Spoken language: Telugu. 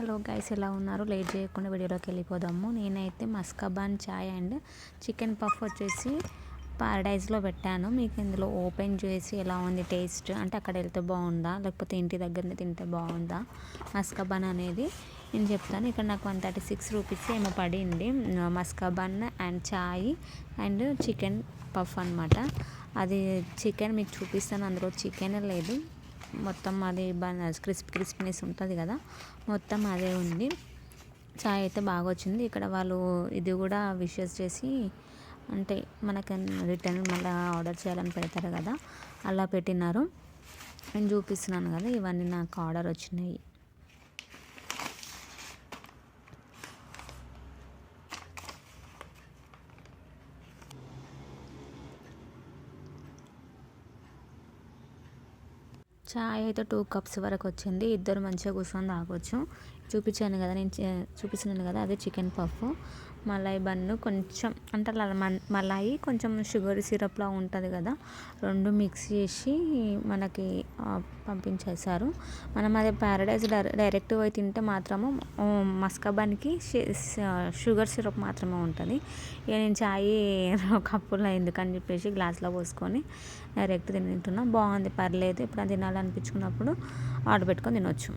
హలో గైస్ ఎలా ఉన్నారు? లేట్ చేయకుండా వీడియోలోకి వెళ్ళిపోదాము. నేనైతే maska bun chai and chicken puff వచ్చేసి పారడైజ్లో పెట్టాను. మీకు ఇందులో ఓపెన్ చేసి ఎలా ఉంది టేస్ట్? అంటే అక్కడ వెళ్తే బాగుందా? లేకపోతే ఇంటి దగ్గరనే తింటే బాగుందా? మస్కాబాన్ అనేది నేను చెప్తాను. ఇక్కడ నాకు వన్ థర్టీ సిక్స్ రూపీస్ ఏమో పడింది. Maska bun and chai and chicken puff అనమాట అది చికెన్ మీకు చూపిస్తాను. అందులో చికెన్ లేదు. మొత్తం అది క్రిస్పీ క్రిస్పీనెస్ ఉంటుంది కదా మొత్తం అదే ఉంది చాయ్ అయితే బాగా వచ్చింది ఇక్కడ వాళ్ళు ఇది కూడా విషెస్ చేసి అంటే మనకి రిటర్న్ మళ్ళీ ఆర్డర్ చేయాలని పెడతారు కదా అలా పెట్టినారు. నేను చూపిస్తున్నాను కదా ఇవన్నీ నాకు ఆర్డర్ వచ్చినాయి. చాయ్ అయితే టూ కప్స్ వరకు వచ్చింది. ఇద్దరు మంచిగా కూర్చొని తాగొచ్చు. చూపించాను కదా నేను చూపిస్తున్నాను కదా అదే చికెన్ పఫ్. మలాయి బన్ను కొంచెం అంటే మలాయి కొంచెం షుగర్ సిరప్లా ఉంటుంది కదా రెండు మిక్స్ చేసి మనకి పంపించేశారు. మనం అదే ప్యారడైజ్ డైరెక్ట్ పోయి తింటే మాత్రము మస్కబాన్కి షుగర్ సిరప్ మాత్రమే ఉంటుంది. ఇక నేను చాయ్ కప్పులో ఎందుకని చెప్పేసి గ్లాస్లో పోసుకొని డైరెక్ట్ తింటున్నా. బాగుంది పర్లేదు. ఎప్పుడైనా తినాలనిపించుకున్నప్పుడు ఆర్డర్ పెట్టుకొని తినొచ్చు.